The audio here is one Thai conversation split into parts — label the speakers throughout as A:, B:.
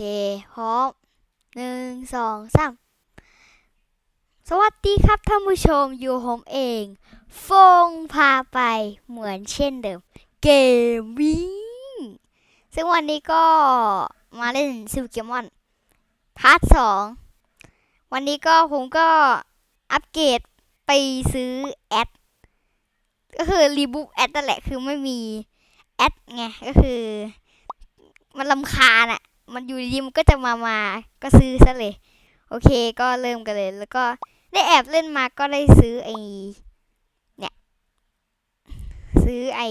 A: เค พร้อมหนึ่งสองสามสวัสดีครับท่านผู้ชมอยู่ผมเอง ฟงพาไปเหมือนเช่นเดิม เกมวิ่งซึ่งวันนี้ก็มาเล่นซิลเกมอนพาร์ทสองวันนี้ก็ผมก็อัปเกรดไปซื้อแอดก็คือรีบุ๊กแอดนั่นแหละคือไม่มีแอดไงก็คือ มันลำคาญอะ มันอยู่ดีมันก็จะมามาก็ซื้อซะเลย โอเคก็เริ่มกันเลย แล้วก็ได้แอบเล่นมาก็ได้ซื้อไอเนี่ย ซื้อไอ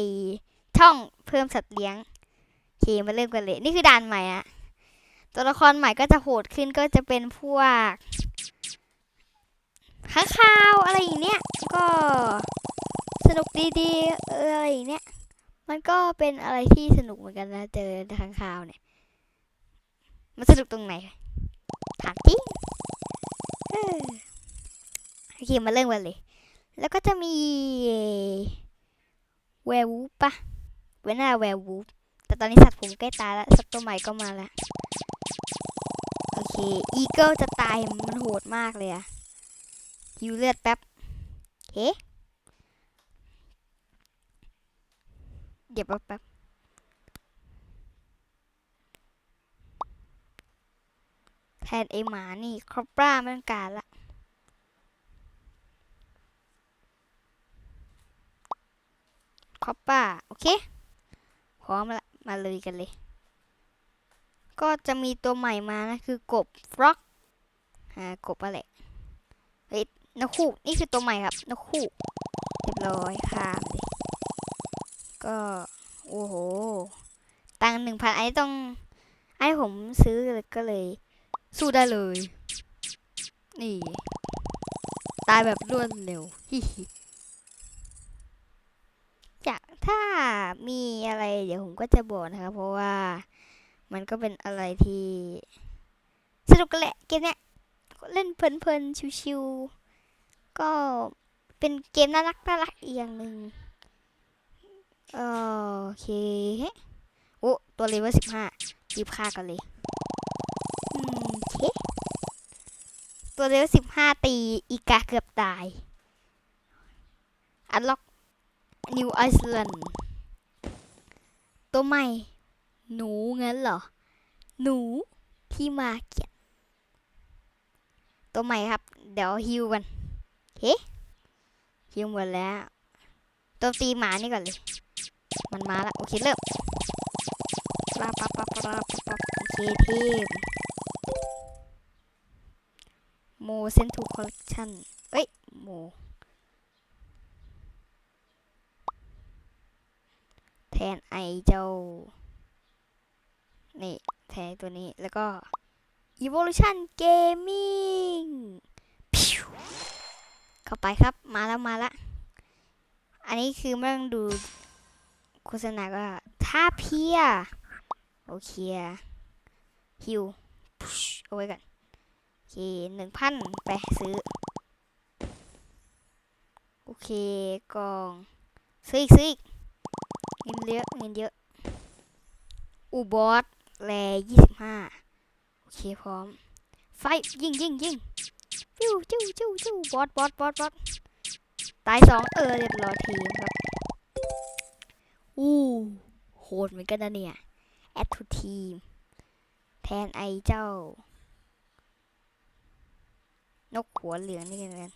A: ช่องเพิ่มสัตว์เลี้ยงโอเคมาเริ่มกันเลย นี่คือด่านใหม่อะตัวละครใหม่ก็จะโหดขึ้นก็จะเป็นพวกข้างคาวอะไรอย่างเนี้ยก็สนุกดีๆอะไรอย่างเนี้ยมันก็เป็นอะไรที่สนุกเหมือนกันนะเจอทางข่าวเนี่ย มันสนุกตรงไหนถามจริงโอเคมาเริ่มกันเลย แล้วก็จะมีแวร์วูปะเวนหน้าแวร์วูฟแต่ตอนนี้สัตว์ผมใกล้ตายแล้วสัตว์ตัวใหม่ก็มาแล้วโอเคอีเกิลจะตายมันโหดมากเลยอะฮิวเลือดแป๊บเฮ้เดี๋ยวแป๊บ แทนไอหมานี่ครอปราไม่ต้องการละครอปราโอเคพร้อมละมาเลยกันเลย ก็จะมีตัวใหม่มานะคือกบฟล็อกหากบอะไรเฮ้ยนกคู่นี่คือตัวใหม่ครับนกคู่เรียบร้อยข้ามเลยก็โอ้โหตังหนึ่งพันไอ้ต้องไอ้ผมซื้อก็เลย สู้ได้เลย นี่ ตายแบบรวดเร็วฮิฮิอยากถ้ามีอะไรเดี๋ยวผมก็จะบอกนะครับ เพราะว่ามันก็เป็นอะไรที่ สนุกกันแหละเกมเนี้ยเล่นเพลินๆชิวๆก็เป็นเกมน่ารักน่ารักอีกอย่างหนึ่งโอเคโอ้ตัวเลเวลสิบห้าจีบค่ากันเลย ตัวเลเวลสิบห้าตี อีกาเกือบตาย อันล็อกนิวไอซ์แลนด์ตัวใหม่ หนูงั้นเหรอ หนูที่มาเกียดตัวใหม่ครับ เดี๋ยวฮิวกัน เฮ้ฮิวหมดแล้ว ตัวตีหมานี่ก่อนเลย มันมาแล้ว โอเค เริ่มปลาปลาปลาปลาปลาโอเคเทพ โมเซนทูคอลเลคชันเอ้ยโมแทนไอเจ้า นี่ แทนตัวนี้แล้วก็ Evolution Gaming เข้าไปครับมาแล้วมาล้วอันนี้คือไม่ต้องดูโฆษณาก็ท่าเพีย โอเคฮิวเอาไว้ก่อน เคหนึ่งพันไปซื้อ โอเคกล่อง ซื้ออีกซื้ออีกเงินเยอะเงินเยอะ อูบอสแลยี่สิบห้าโอเคพร้อม ไฟยิงยิงยิงจิ้วจิ้วจิ้วจิ้วบอสบอสบอสบอสตายสองเออเรียบร้อยทีมครับ อู้โหดเหมือนกันนะเนี่ย แอดทูทีม แทนไอเจ้า นกหัวเหลืองนี่กัน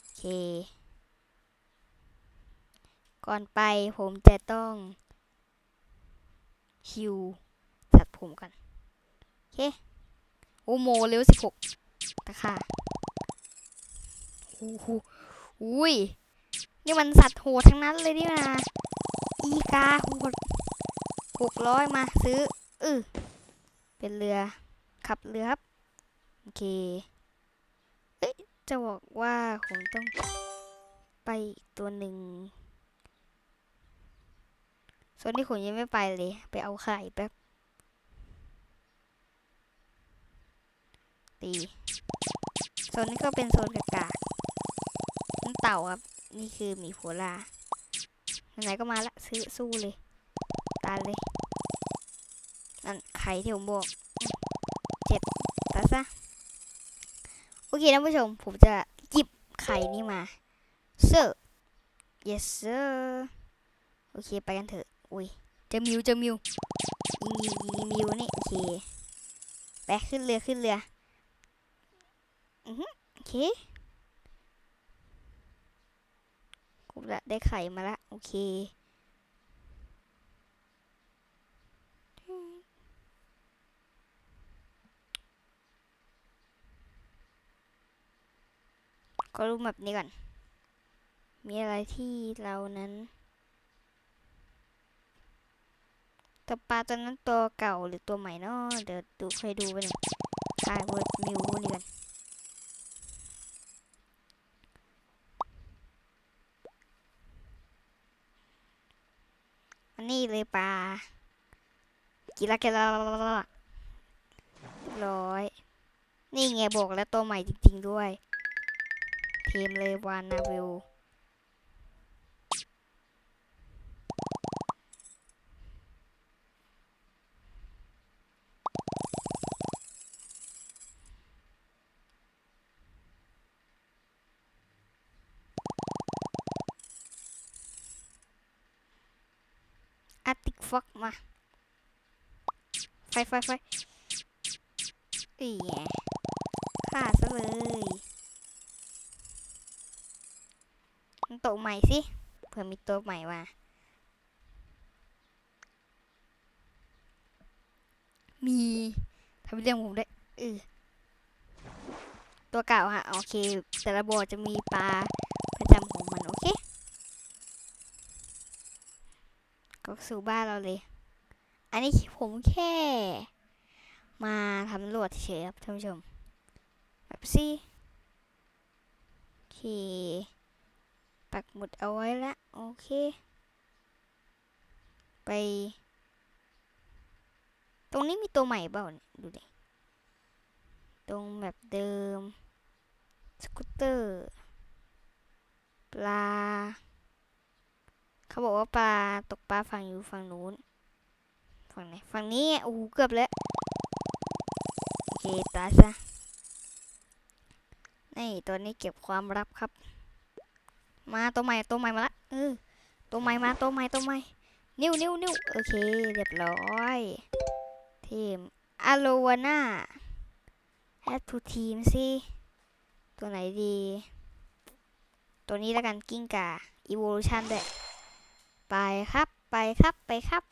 A: โอเค ก่อนไปผมจะต้องฮิวสัตว์ผมกัน โอเค โอโมเร็วสิบหกตะค่ะโอ้โหอุ้ย นี่มันสัตว์โหดทั้งนั้นเลยนี่นะอีกาโหดหกร้อยมาซื้อเออเป็นเรือ ขับเรือครับ โอเค เอ้ยจะบอกว่าผมต้องไปอีกตัวหนึ่งส่วนที่ผมยังไม่ไปเลย ไปเอาไข่แป๊บ ตีโซนนี้ก็เป็นโซนกากาน้ำเต่าครับ นี่คือหมีโพลาไหนก็มาละซื้อสู้เลย ตายเลย นั่นไข่ที่ผมบอก เจ็ดตัดซะ โอเคท่านผู้ชม ผมจะหยิบไข่นี้มา sir yes sir โอเคไปกันเถอะ อุ้ยเจะมิวเจะมิวยิงยิงยิงมิวนี่โอเคไปขึ้นเรือขึ้นเรืออือฮึโอเคกูละได้ไข่มาละโอเค ก็รู้แบบนี้ก่อน มีอะไรที่เรานั้น ตัวปลาตัวนั้นตัวเก่าหรือตัวใหม่เนาะเดี๋ยวดูใครดูไปหนึ่งคายเวิร์ดมิวนี่กันอันนี้เลยปลากินละกินละเรียบร้อย นี่ไงบอกแล้วตัวใหม่จริง ๆ ด้วย ทีมเลยวานาวิลอาติกฟ็อกมา ไฟไฟไฟอีแย่ มันตัวใหม่สิเผื่อมีตัวใหม่มามีทำเรื่องผมได้เออตัวเก่าฮะโอเค แต่ละบ่อจะมีปลาประจำของมัน โอเค ก็สู่บ้านเราเลย อันนี้ผมแค่ มาทำรวจเฉยครับท่านผู้ชมแบบสิโอเค ปักหมุดเอาไว้ละโอเค ไป ตรงนี้มีตัวใหม่เปล่าดูดิตรงแบบเดิม สกูตเตอร์ ปลา เขาบอกว่าปลาตกปลาฝั่งอยู่ฝั่งนู้น ฝั่งไหน ฝั่งนี้ไงโอ้โหเกือบแล้วโอเคตายซะนี่ตัวนี้เก็บความลับครับ มาตัวใหม่ตัวใหม่มาละเออตัวใหม่มาตัวใหม่ตัวใหม่นิ้วนิ้วนิ้วโอเคเรียบร้อยทีมอโลวาน่าแอดทูทีมสิตัวไหนดี ตัวนี้แล้วกันกิ้งก่า evolution ด้วยไปครับไปครับไปครับ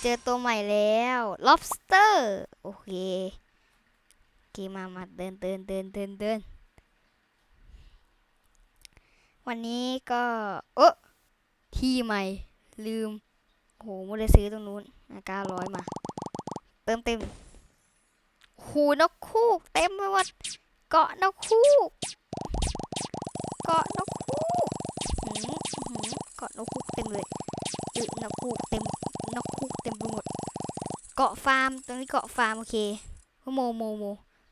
A: เจอตัวใหม่แล้ว lobster โอเคโอเคมามาเดินเดินเดินเดินเดิน วันนี้ก็โอ้ที่ใหม่ ลืมโหไม่ได้ซื้อตรงนู้นเก้าร้อยมา เติมเต็มหูนกคูกเต็มไปหมดเกาะนกคูกเกาะนกคูกหืมหืมเกาะนกคูกเต็มเลยอึนกคูกเต็มนกคูกเต็มไปหมด เกาะฟาร์มตรงนี้เกาะฟาร์มโอเคโมโมโม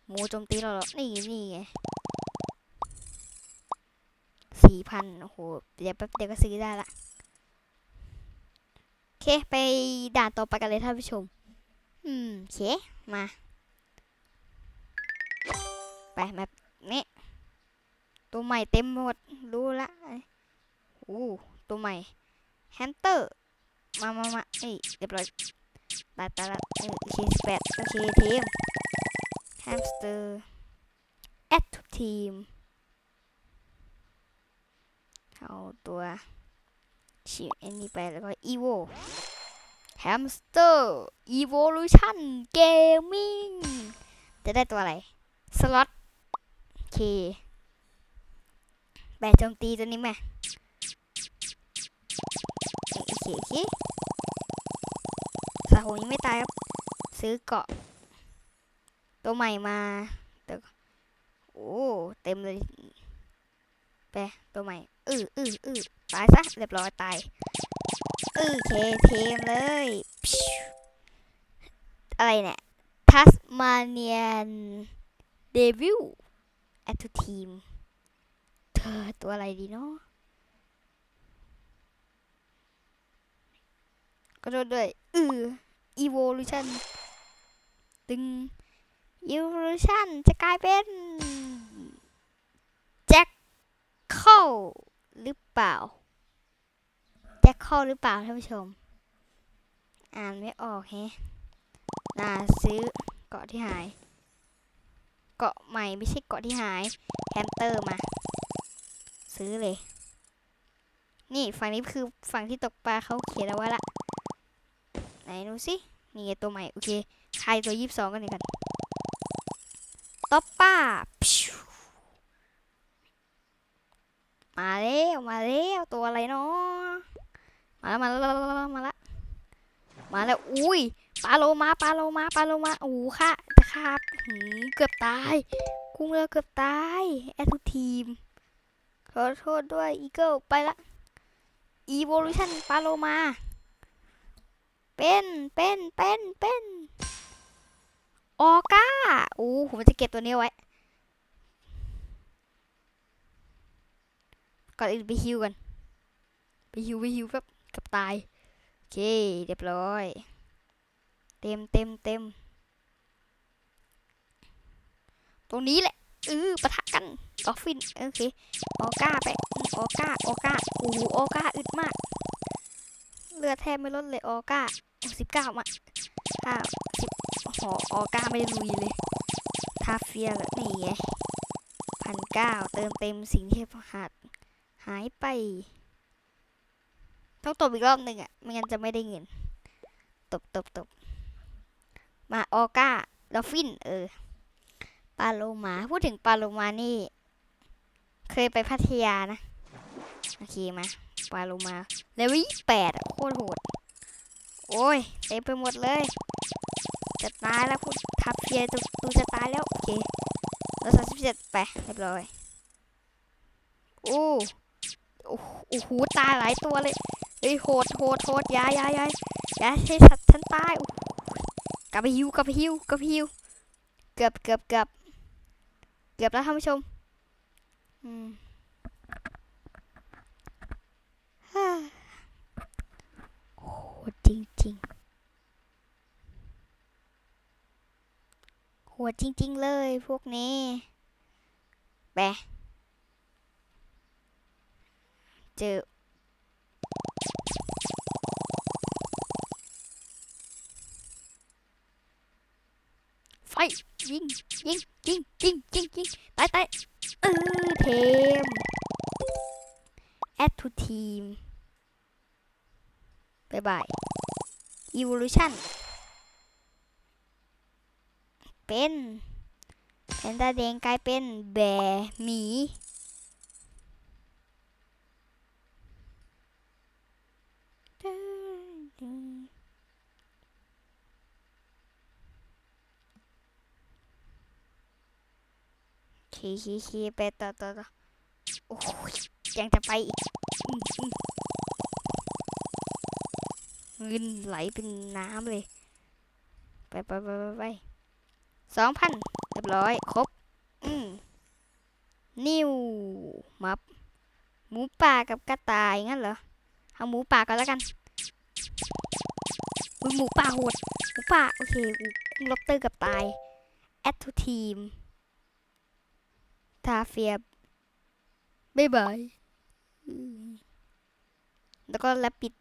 A: โมโจมตีเราหรอนี่นี่ไง สี่พันโอ้โห เดี๋ยวแป๊บเดียวก็ซื้อได้ละ โอเค ไปด่านต่อไปกันเลยท่านผู้ชม อืมโอเค มา ไปแบบนี้ ตัวใหม่เต็มหมด รู้ละโอ้ตัวใหม่ แฮมสเตอร์ มามามาเอ้ยเรียบร้อยตายตายละโอเคสิบแปดโอเคทีม แฮมสเตอร์ แอดทุกทีม เอาตัวชิอันนี้ไปแล้วก็อีโวแฮมสเตอร์อีโวลูชันเกมมิ่งจะได้ตัวอะไร สล็อตโอเคแบตโจมตีตัวนี้ไหมโอเคโอเคสาหูยังไม่ตายครับ ซื้อเกาะ ตัวใหม่มาเดี๋ยวโอ้ เต็มเลย ไป ตัวใหม่ อืออืออือตายซะเรียบร้อยตายอือเคเทมเลย อะไรเนี่ยทัสมาเนียนเดวิลแอตทีมเธอตัวอะไรดีเนาะก็โดดด้วยอือ evolution ตตึง evolution จะกลายเป็นแจ็คเข้า เปล่าแจ็คเข้าหรือเปล่าท่านผู้ชม อ่านไม่ออกแฮะน่าซื้อเกาะที่หาย เกาะใหม่ไม่ใช่เกาะที่หายแฮมสเตอร์มา ซื้อเลย นี่ฝั่งนี้คือฝั่งที่ตกปลาเขาเขียนเอาไว้ละ ไหนดูสินี่ไงตัวใหม่ โอเคใครตัวยี่สิบสองกันนี่กันต๊อปป้าพิ้ว มาแล้วมาแล้วตัวอะไรเนาะมาแล้วมาแล้วมาแล้วมาแล้วอุ้ยปลาโลมาปลาโลมาปลาโลมาโอ้ค่ะจะครับหืมเกือบตาย กุ้งเราเกือบตายแอดทีมขอโทษด้วยอีเกิลไปละ evolution ปลาโลมา เป็นเป็นเป็นเป็นออก้าโอ้ผมจะเก็บตัวนี้ไว้ ก่อนอื่นไปฮิวกันไปฮิวไปฮิวแบบกับตาย โอเค เรียบร้อย เต็มเต็มเต็ม ตรงนี้แหละเออปะทะกันดอฟฟิน โอเค ออก้าไป ออก้า ออก้าโอ้โหออก้าอึดมาก เลือดแทบไม่ลดเลย ออก้าสิบเก้ามาห้าสิบหอออก้าไม่ลุยเลย ทาเฟียเหรอนี่ไงพันเก้าเติมเต็มสิ่งที่ขาด หายไป ต้องตบอีกรอบหนึ่งอะ ไม่งั้นจะไม่ได้เงิน ตบตบตบมาออก้าดอฟฟิน เออ ปาโลมา พูดถึงปาโลมานี่ เคยไปพัทยานะ โอเคมา ปาโลมา เลเวลแปดโคตรโหด โอ้ยเต็มไปหมดเลย จะตายแล้วพูดทับเฟียตูจะตายแล้ว โอเคแล้วสามสิบเจ็ดไปเรียบร้อย โอ้ โอ้โหตายหลายตัวเลยเฮ้ยโหดโหดโหดยาอยาอยาอยาให้สัตว์ฉันตายกลับไปฮิวกลับไปฮิวกลับไปฮิวเกือบเกือบเกือบเกือบแล้วท่านผู้ชมอืมฮ่าโหดจริงๆโหดจริง ๆ เลยพวกนี้แบะ เจอ ไฟ ยิง ยิง ยิง ยิง ยิง ยิงตายตายเออเทม add to team บายบาย evolution เป็นแพนด้าแดงกลายเป็นแบร์หมี เคเคเคไปต่อต่อต่อโอ้ยยังจะไปอีกเงินไหลเป็นน้ำเลย ไปไปไปไปไปสองพันเรียบร้อย ครบ อืมนิวมับ หมูป่ากับกระต่ายงั้นเหรอ เอาหมูป่าก่อนแล้วกันหมูป่าโหด หมูป่า โอเคกูล็อบเตอร์กับตาย แอดทูทีม ทาเฟียบายบายอืมแล้วก็แลปปิด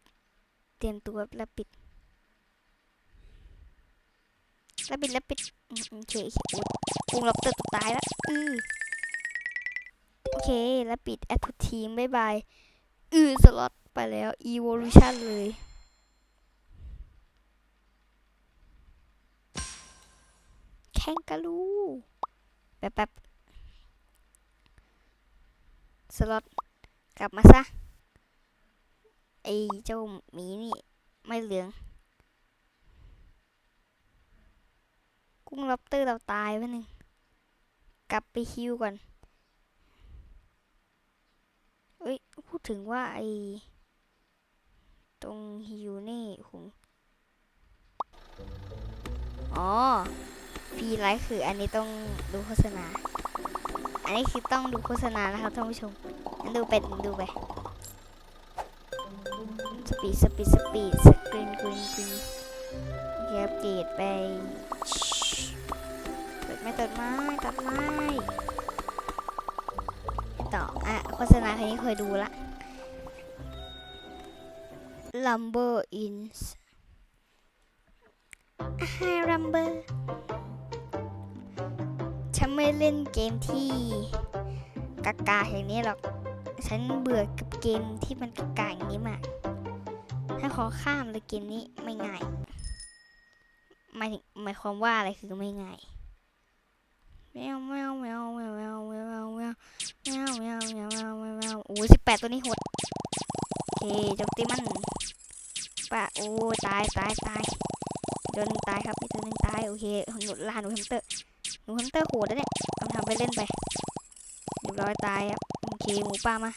A: เตรียมตัวแลปปิดแลปปิดแลปปิดอืมโอเคโอเคโอ้ยกุ้งล็อบเตอร์ตัวตายแล้วอือโอเคแลปปิดแอดทูทีมบายบายอือสล็อตไปแล้ว evolution เลยแข่งกะลูแป๊บแป๊บ สล็อตกลับมาซะ ไอเจ้าหมีนี่ ไม่เหลือง กุ้งล็อบเตอร์เราตายไปหนึ่ง กลับไปฮิวก่อนเอ้ย พูดถึงว่าไอตรงฮิวนี่ผมอ๋อ ฟีไลท์คืออันนี้ต้องดูโฆษณา อันนี้คือต้องดูโฆษณานะครับท่านผู้ชมงั้นดูไปดูไป สปีดสปีดสปีดสกรีนกรีนกรีนโอเคอัปเกรดไปไม้ตัดไม้ตัดไม้ต่ออะโฆษณาคันนี้เคยดูละ Lumber Ins ไฮรัมเบอร์ ไม่เล่นเกมที่กากาอย่างนี้หรอก ฉันเบื่อกับเกมที่มันกากาอย่างนี้มากให้ขอข้ามเลยเกมนี้ไม่ง่ายหมายหมายความว่าอะไรคือไม่ง่ายแมวแมวแมวแมวแมวแมวแมวแมวแมวแมวแมวแมวแมวแมวโอ้สิบแปดตัวนี้โหดโอเคจมตีมันปะโอ้ตายตายตายตัวหนึ่งตายครับมีตัวหนึ่งตายโอเคหนูล่าหนูแฮมสเตอร์ หนูฮมสเตอร์โหดนะเนี่ยเอาทำไปเล่นไปเรียบร้อยตายครับโอเคหมูป่ามา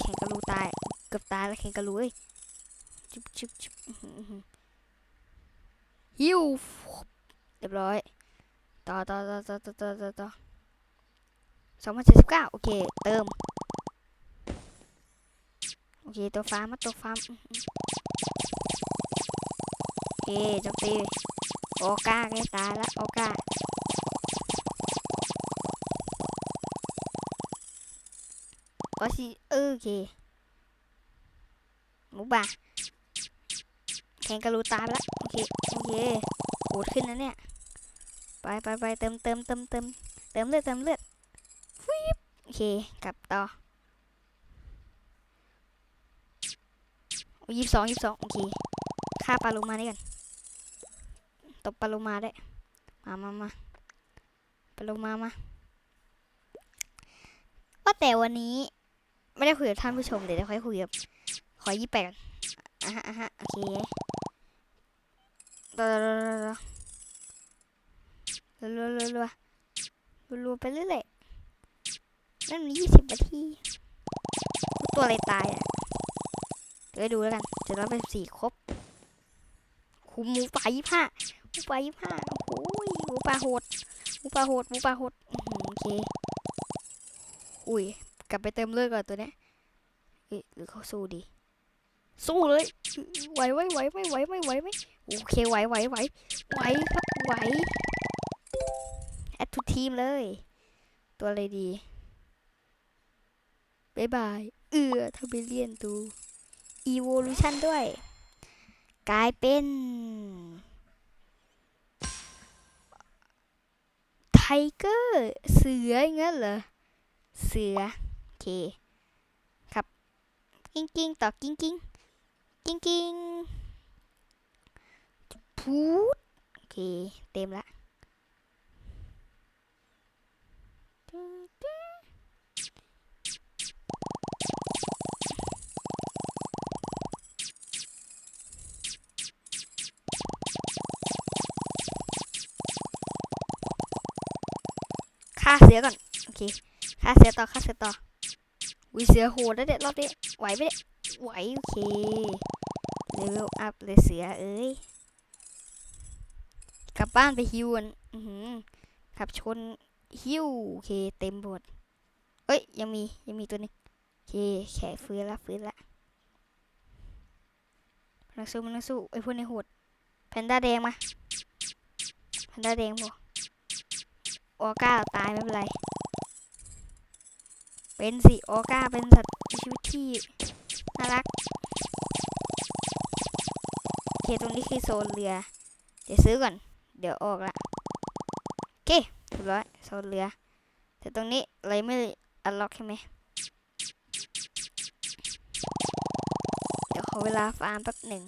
A: แข่งกระลูตาย เกือบตายแล้วแข่งกระลูเอ้ยจุ๊บจุ๊บจุ๊บอื้อหืออื้อหือฮิวเรียบร้อย ต่อต่อต่อต่อต่อต่อต่อต่อสองพันเจ็ดสิบเก้าโอเค เติม โอเค ตัวฟ้ามาตัวฟาร์มอื้อหือโอเคโจมตี โอกาใกล้ตายละโอกาโอชิเออโอเคหมูป่าแข่งกระลูตายล้วโอเคโอเคโหดขึ้นนะเนี่ยไปไปไปเติมเติมเติมเติมเติมเลือดเติมเลือดฟิบโอเคกลับต่อยี่สิบสองยี่สิบสองโอเคฆ่าปลาโลมานี่กัน บปลามาได้ มามามาปลามามาว่าแต่วันนี้ ไม่ได้คุยกับท่านผู้ชมเดี๋ยวจะค่อยคุยกับขอยี่แปดอะฮะอะฮะโอเครัวรัวรัวรัวรัวไปเรื่อยๆนั่นยี่สิบนาที ตัวอะไรตายอะเดี๋ยวดูแล้วกันเจ็ดร้อยป็นสี่ครบ คุ้มมูป่ายี่ห้า หมูป่ายี่ห้าโอ้โหหมูป่าโหดหมูป่าโหดหมูป่าโหดโอเค อุ้ย กลับไปเติมเลือดก่อนตัวเนี้ยเอ๊ะหรือเขาสู้ดี สู้เลย ไหวไหวไหวไหมไหวไหมไหวไหมโอเคไหวไหวไหวไหวครับไหวแอดทุทีมเลย ตัวอะไรดีบายบาย เอือทบิเลียนตู evolution ด้วย กลายเป็น เกอร์ เสืออย่างเงี้ยเหรอ เสือ โอเค ครับ กิ้งกิ้งต่อกิ้งกิ้งกิ้งกิ้งพูด โอเค เต็มละ เสือก่อน โอเคฆ่าเสือต่อฆ่าเสือต่อวิเสือโหดแล้วเด็ดรอบนี้ไหวไหมเนี่ยไหวโอเคเลเวลอัพเลยเสือเอ้ยกลับบ้านไปฮิวกันอือหือขับชนฮิวโอเค เต็มหมดเอ้ย ยังมียังมีตัวนึงโอเคแขกฟื้นละฟื้นละนักสู้มันนักสู้ไอ้พวกในโหดแพนด้าแดงมาแพนด้าแดงพอ ออก้าตายไม่เป็นไร เป็นสิออก้าเป็นสัตว์มีชีวิตที่น่ารักโอเคตรงนี้คือโซนเรือ เดี๋ยวซื้อก่อน เดี๋ยวออกละโอเคเรียบร้อยโซนเรือ แต่ตรงนี้อะไรไม่อันล็อกใช่ไหมเดี๋ยวขอเวลาฟาร์มแป๊บหนึ่ง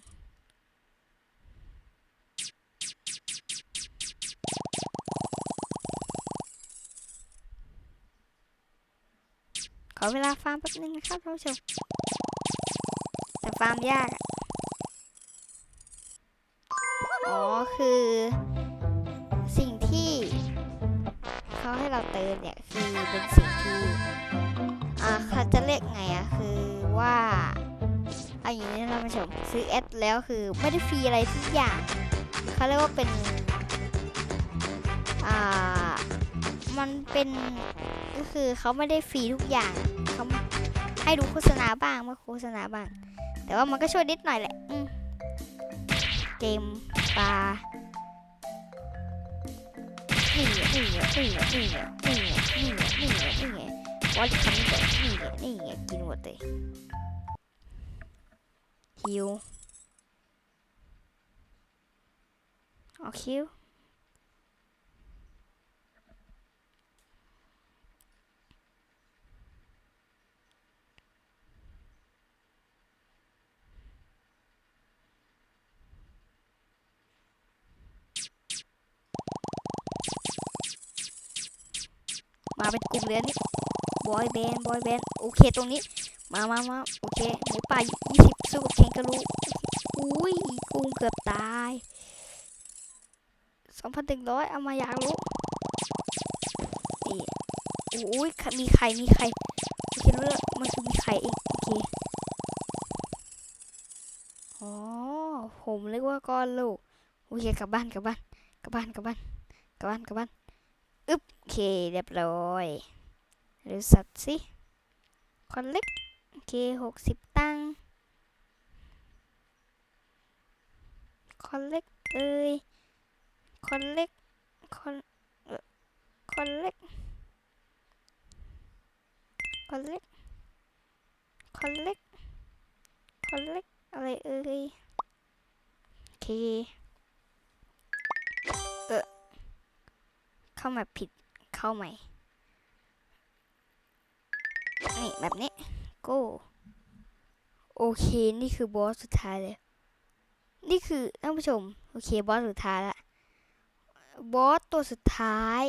A: อเวลาฟาร์มแป๊บนึงนะครับท่านผู้ชมแต่ฟาร์มยากอ๋อคือ สิ่งที่เขาให้เราเติมเนี่ยคือเป็นสิ่งที่อ่าเขาจะเรียกไงอะคือว่าเอาอย่างนี้นะท่านผู้ชมซื้อแอดแล้วคือไม่ได้ฟรีอะไรทุกอย่างเขาเรียกว่าเป็นอ่ามันเป็น ก็คือเขาไม่ได้ฟรีทุกอย่างเขาให้ดูโฆษณาบ้างมาโฆษณาบ้าง แต่ว่ามันก็ช่วยนิดหน่อยแหละเกมปลานี่ไงนี่ไงนี่ไงนี่ไงนี่ไงนี่ไนี่ไงวันคำนี้ไนี่ไงนี่ไงกินหมดเลยหิว I'll cue. มาเป็นกลุ่มเลยอันนี่บอยแบนด์บอยแบนด์โอเคตรงนี้ มามามาโอเคหมูป่ายี่สิบสู้กับแคนการูอุ้ยกุ้งเกือบตายสองพันหนึ่งร้อยเอามาอยากรู้นี่อุ้ยมีไข่มีไข่โอเครู้แล้วมันคือมีไข่เองโอเคอ๋อผมเรียกว่าก้อนลูกโอเคกลับบ้านกลับบ้านกลับบ้านกลับบ้านกลับบ้านกลับบ้าน อึ๊บโอเคเรียบร้อยหรือสัตว์สิคอนเล็กโอเคหกสิบตังค์คอนเล็กเอ้ยคอนเล็กคอนคอนเล็กคอนเล็กคอนเล็กคอนเล็กอะไรเอ้ยโอเค เข้ามาผิดเข้าใหม่นี่แบบนี้ go โอเคนี่คือบอสสุดท้ายเลย นี่คือท่านผู้ชม โอเคบอสสุดท้ายละบอสตัวสุดท้าย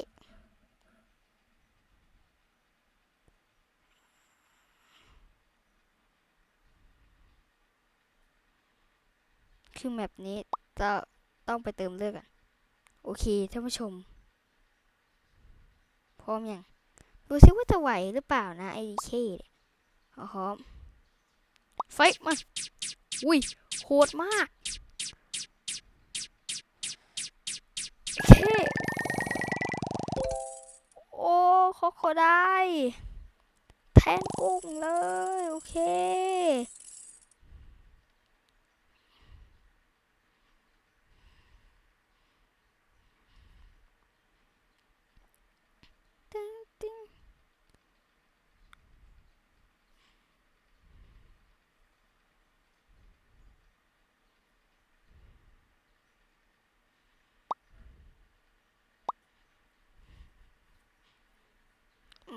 A: คือแมปนี้จะต้องไปเติมเลือดกัน โอเคท่านผู้ชม พร้อมยังดูซิว่าจะไหวหรือเปล่านะไอ้เคเนี่ยอ๋อฮะไฟมันอุ้ยโหดมากเคโอ้โคโคได้ แทนกุ้งเลย โอเค ตึ้งตึ้ง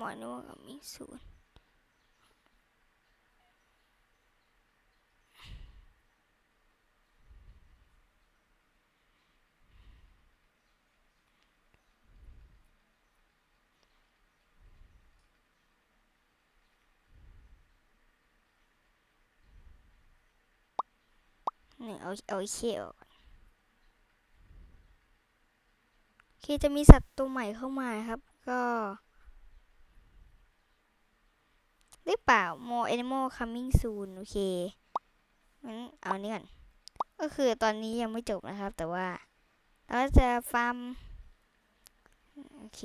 A: หมอนึกว่ากับมีศูนย์นี่เอาเอาเคออกเคจะมีสัตว์ตัวใหม่เข้ามาครับ ก็ หรือเปล่า more animal coming soon โอเคงั้นเอานี่ก่อน ก็คือตอนนี้ยังไม่จบนะครับ แต่ว่า เราจะฟาร์ม โอเค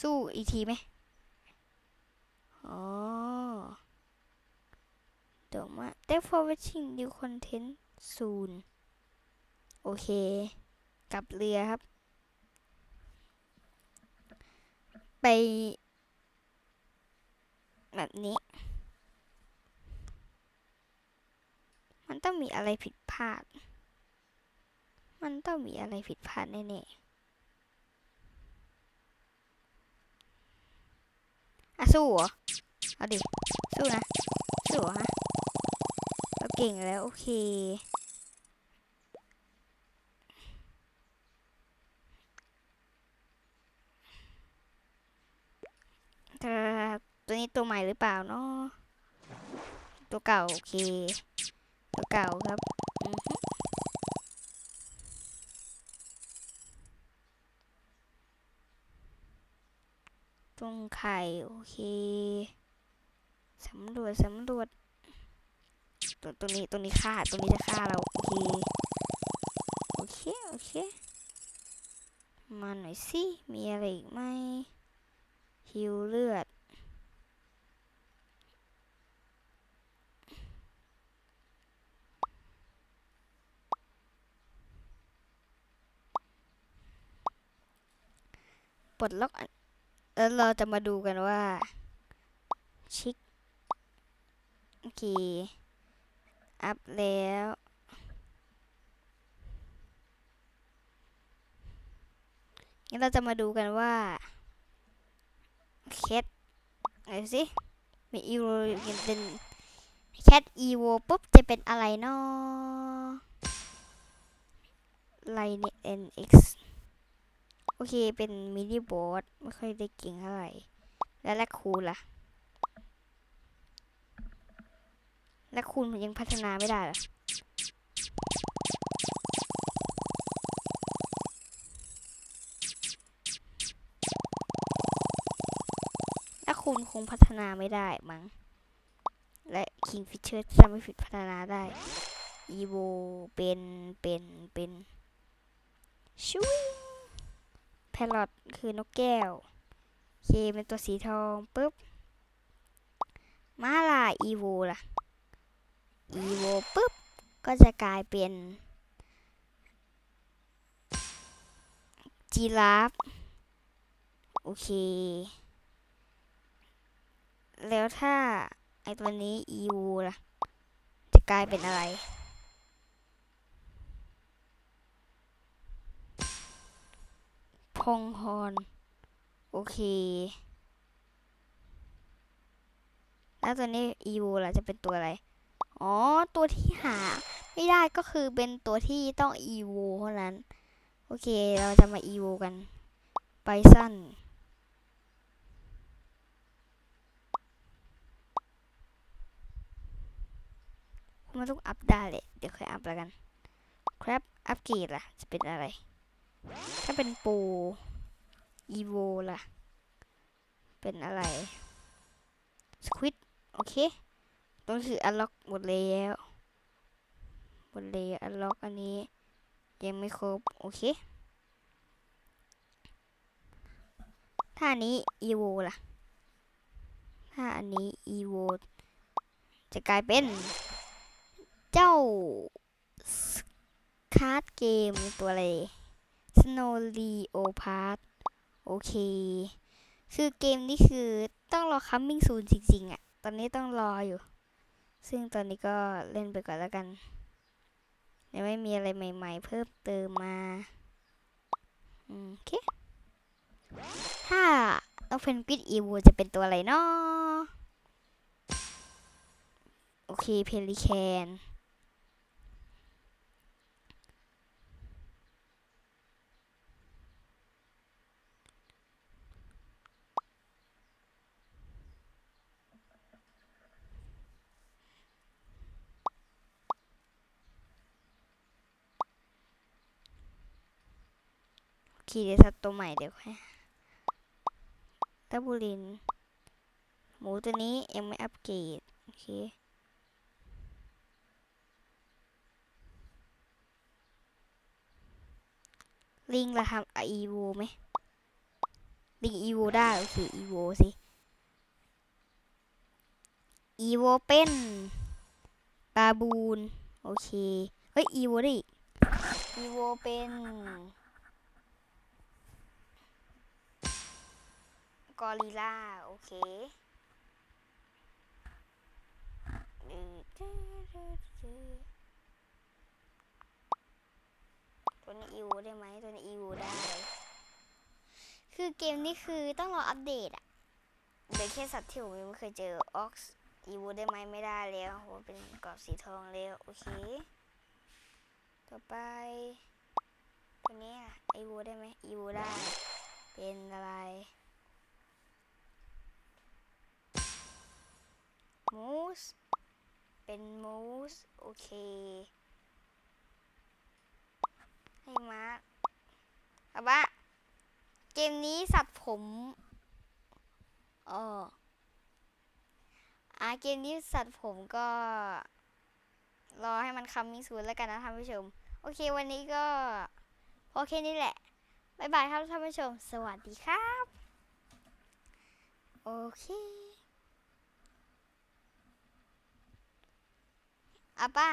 A: สู้อีกทีไหมอ๋อเดี๋ยวมา thank for watching new content soon โอเค กลับเรือครับ ไป แบบนี้ มันต้องมีอะไรผิดพลาด มันต้องมีอะไรผิดพลาดแน่ๆอะสู้เหรอ เอาดิ สู้นะ สู้ฮะเราเก่งแล้ว โอเค แต่ ตัวนี้ตัวใหม่หรือเปล่าเนาะตัวเก่าโอเค ตัวเก่าครับตรงไข่โอเคสำรวจสำรวจตัวตัวนี้ตัวนี้ฆ่าตัวนี้จะฆ่าเราโอเคโอเคโอเคมาหน่อยสิมีอะไรอีกไหมฮิวเลือด ปลดล็อกแล้วเราจะมาดูกันว่า ชิคโอเค อัพแล้ว งั้นเราจะมาดูกันว่าแคทอะไรสิมีอีโวเป็นแคทอีโวปุ๊บ จะเป็นอะไรเนาะไลเนเอ็นเอ็กซ์ เคเป็นมินิบอสไม่ค่อยได้เก่งเท่าไหร่ แล้วแลคคูล่ะแลคคูนมันยังพัฒนาไม่ได้หรอแลคคูนคงพัฒนาไม่ได้มั้ง และคิงฟิชเชอร์จะไม่ผิดพัฒนาได้อีโวเป็นเป็นเป็นชุย แพลอตคือนกแก้วเคเป็นตัวสีทองปุ๊บมาลาอีโวล่ะอีโวปุ๊บ ก็จะกลายเป็นจีราฟโอเค แล้วถ้าไอตัวนี้อีโวล่ะ จะกลายเป็นอะไร พงฮอน โอเค แล้วตัวนี้อีโวล่ะจะเป็นตัวอะไร อ๋อ ตัวที่หา ไม่ได้ก็คือเป็นตัวที่ต้องอีโวเท่านั้น โอเค เราจะมาอีโวกันไปสั้นมันต้องอัพได้เลย เดี๋ยวค่อยอัพแล้วกัน ครับ อัพเกรดล่ะ จะเป็นอะไร ถ้าเป็นปูอีโวล่ะ เป็นอะไร สควิดโอเคต้องคืออันล็อกหมดแล้วหมดเลยอันล็อกอันนี้ ยังไม่ครบ โอเคถ้าอันนี้อีโวล่ะ ถ้าอันนี้อีโวจะกลายเป็นเจ้า คาร์ดเกมตัวอะไร Snow Leopard โอเค คือเกมนี้คือต้องรอ coming soon จริงๆอะ่ะ ตอนนี้ต้องรออยู่ ซึ่งตอนนี้ก็เล่นไปก่อนแล้วกันยังไม่มีอะไรใหม่ ๆ เพิ่มเติมมาโอเค ถ้าต้องเพนกวินอีวูจะเป็นตัวอะไรเนาะโอเคเพลิแคน ขี่เดสัตว์ตัวใหม่เดี๋ยวค่อยตับูลิน หมูตัวนี้ยังไม่อัปเกรด โอเคลิงละทำอีโวไหมลิงอีโวได้โอเคอีโวสิอีโวเป็นบาบูน โอเค เฮ้ย อีโวได้อีกอีโวเป็น กอริลลาโอเคตัวนี้อีวูได้ไหมตัวนี้อีวูได้ คือเกมนี้คือต้องรออัปเดตอะเดี๋ยวแค่สัตว์ที่ผมยังไม่เคยเจอออกซ์อีวูได้ไหมไม่ได้แล้วโหเป็นกรอบสีทองแล้วโอเค ต่อไป ตัวนี้อะอีวูได้ไหมอีวูได้ เป็นอะไร มูส เป็นมูส โอเค ให้มาร์คเอาเกมนี้สัตว์ผมอ๋ออ่าเกมนี้สัตว์ผมก็ รอให้มันคำมิสูนแล้วกันนะท่านผู้ชม โอเควันนี้ก็พอแค่นี้แหละ บ๊ายบายครับท่านผู้ชม สวัสดีครับ โอเค อาป้า